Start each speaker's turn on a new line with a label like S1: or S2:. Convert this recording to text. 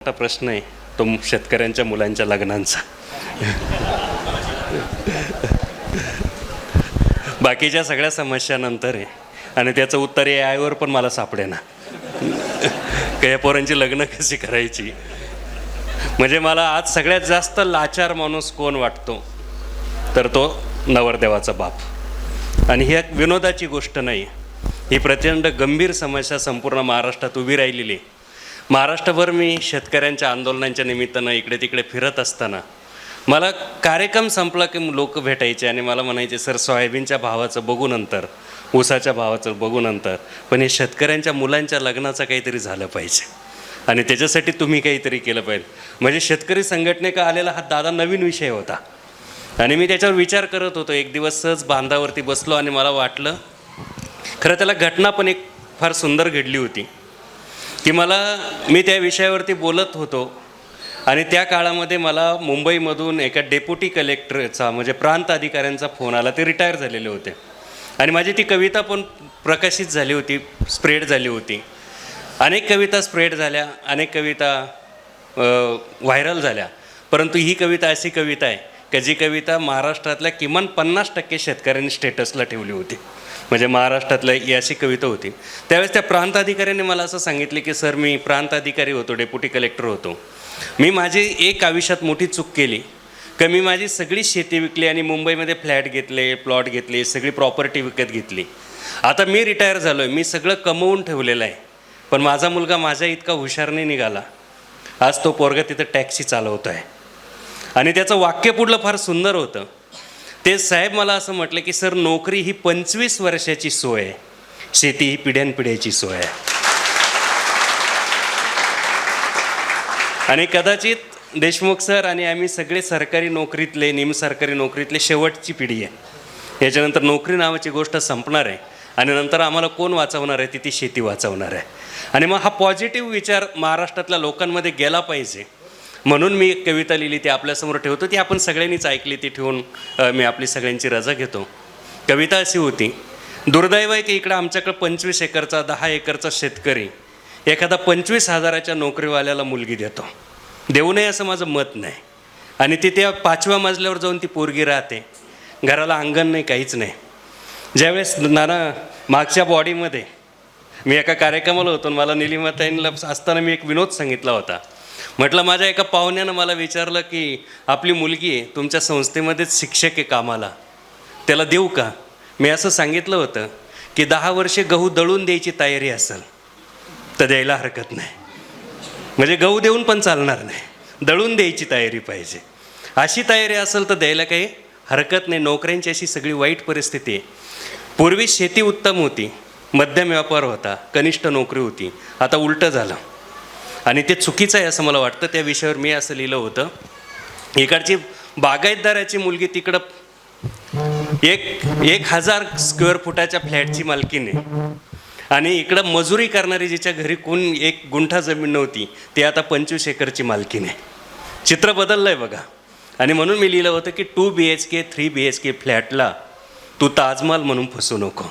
S1: मोठा प्रश्न आहे तो शेतकऱ्यांच्या मुलांच्या लग्नांचा. बाकीच्या सगळ्या समस्या नंतर आहे. आणि त्याचं उत्तर ए आयवर पण मला सापडे का या पोरांची लग्न कशी करायची? म्हणजे मला आज सगळ्यात जास्त लाचार माणूस कोण वाटतो? तर तो नवरदेवाचा बाप. आणि ही एक विनोदाची गोष्ट नाही. ही प्रचंड गंभीर समस्या संपूर्ण महाराष्ट्रात उभी राहिलेली आहे. महाराष्ट्रभर मी शेतकऱ्यांच्या आंदोलनांच्या निमित्तानं इकडे तिकडे फिरत असताना मला कार्यक्रम संपला की लोक भेटायचे आणि मला म्हणायचे सर सोयाबीनच्या भावाचं बघू नंतर ऊसाच्या भावाचं बघू नंतर पण हे शेतकऱ्यांच्या मुलांच्या लग्नाचं काहीतरी झालं पाहिजे आणि त्याच्यासाठी तुम्ही काहीतरी केलं पाहिजे. म्हणजे शेतकरी संघटनेका आलेला हा दादा नवीन विषय होता. आणि मी त्याच्यावर विचार करत होतो. एक दिवस सहज बांधावरती बसलो आणि मला वाटलं खरं त्याला घटना पण एक फार सुंदर घडली होती. की मला मी त्या विषयावरती बोलत होतो. आणि त्या काळामध्ये मला मुंबईमधून एका डेप्युटी कलेक्टरचा म्हणजे प्रांत अधिकाऱ्यांचा फोन आला. ते रिटायर झालेले होते. आणि माझी ती कविता पण प्रकाशित झाली होती स्प्रेड झाली होती. अनेक कविता स्प्रेड झाल्या अनेक कविता व्हायरल झाल्या. परंतु ही कविता अशी कविता आहे की कविता महाराष्ट्रातल्या किमान पन्नास टक्के शेतकऱ्यांनी स्टेटसला ठेवली होती. म्हणजे महाराष्ट्रातल्या ही अशी कविता होती. त्यावेळेस त्या प्रांत अधिकाऱ्याने मला असं सांगितले की सर मी प्रांत अधिकारी होतो डेप्युटी कलेक्टर होतो. मी माझी एक आयुष्यात मोठी चूक केली. का मी माझी सगळी शेती विकली आणि मुंबईमध्ये फ्लॅट घेतले प्लॉट घेतले सगळी प्रॉपर्टी विकत घेतली. आता मी रिटायर झालो आहे मी सगळं कमवून ठेवलेलं आहे. पण माझा मुलगा माझ्या इतका हुशार नाही निघाला. आज तो पोरगा तिथं टॅक्सी चालवतो आहे आणि त्याचं वाक्य पुढलं फार सुंदर होतं. ते साहेब मला असं म्हटलं की सर नोकरी ही पंचवीस वर्षाची सोय आहे. शेती ही पिढ्यानपिढ्याची सोय आहे. आणि कदाचित देशमुख सर आणि आम्ही सगळे सरकारी नोकरीतले निमसरकारी नोकरीतले शेवटची पिढी आहे. याच्यानंतर नोकरी नावाची गोष्ट संपणार आहे आणि नंतर आम्हाला कोण वाचवणार आहे? ती ती शेती वाचवणार आहे. आणि मग हा पॉझिटिव्ह विचार महाराष्ट्रातल्या लोकांमध्ये गेला पाहिजे. म्हणून मी एक कविता लिहिली ती आपल्यासमोर ठेवतो. ती आपण सगळ्यांनीच ऐकली ती ठेवून मी आपली सगळ्यांची रजा घेतो. कविता अशी होती दुर्दैव आहे की इकडं आमच्याकडं पंचवीस एकरचा दहा एकरचा शेतकरी एखादा पंचवीस हजाराच्या नोकरीवाल्याला मुलगी देतो. देऊ नये असं माझं मत नाही. आणि ती त्या पाचव्या मजल्यावर जाऊन ती पोरगी राहते. घराला अंगण नाही काहीच नाही. ज्यावेळेस नाना मागच्या बॉडीमध्ये मी एका कार्यक्रमाला होतो मला निलिमाताईंना असताना मी एक विनोद सांगितला होता. म्हटलं माझ्या एका पाहुण्यानं मला विचारलं की आपली मुलगी आहे तुमच्या संस्थेमध्येच शिक्षक आहे कामाला. त्याला देऊ का? मी असं सांगितलं होतं की दहा वर्षे गहू दळून द्यायची तयारी असेल तर द्यायला हरकत नाही. म्हणजे गहू देऊन पण चालणार नाही. दळून द्यायची तयारी पाहिजे. अशी तयारी असेल तर द्यायला काही हरकत नाही. नोकऱ्यांची अशी सगळी वाईट परिस्थिती आहे. पूर्वी शेती उत्तम होती. मध्यम व्यापार होता कनिष्ठ नोकरी होती. आता उलटं झालं. आणि ते चुकीचं आहे असं मला वाटतं. त्या विषयावर मी असं लिहिलं होतं. इकडची बागायतदाराची मुलगी तिकडं एक एक हजार स्क्वेअर फुटाच्या फ्लॅटची मालकीने आणि इकडं मजुरी करणारी जिच्या घरी कोण एक गुंठा जमीन नव्हती ती आता पंचवीस एकरची मालकीने चित्र बदललं आहे बघा. आणि म्हणून मी लिहिलं होतं की two B H K three B H K फ्लॅटला तू ताजमहाल म्हणून फसू नको.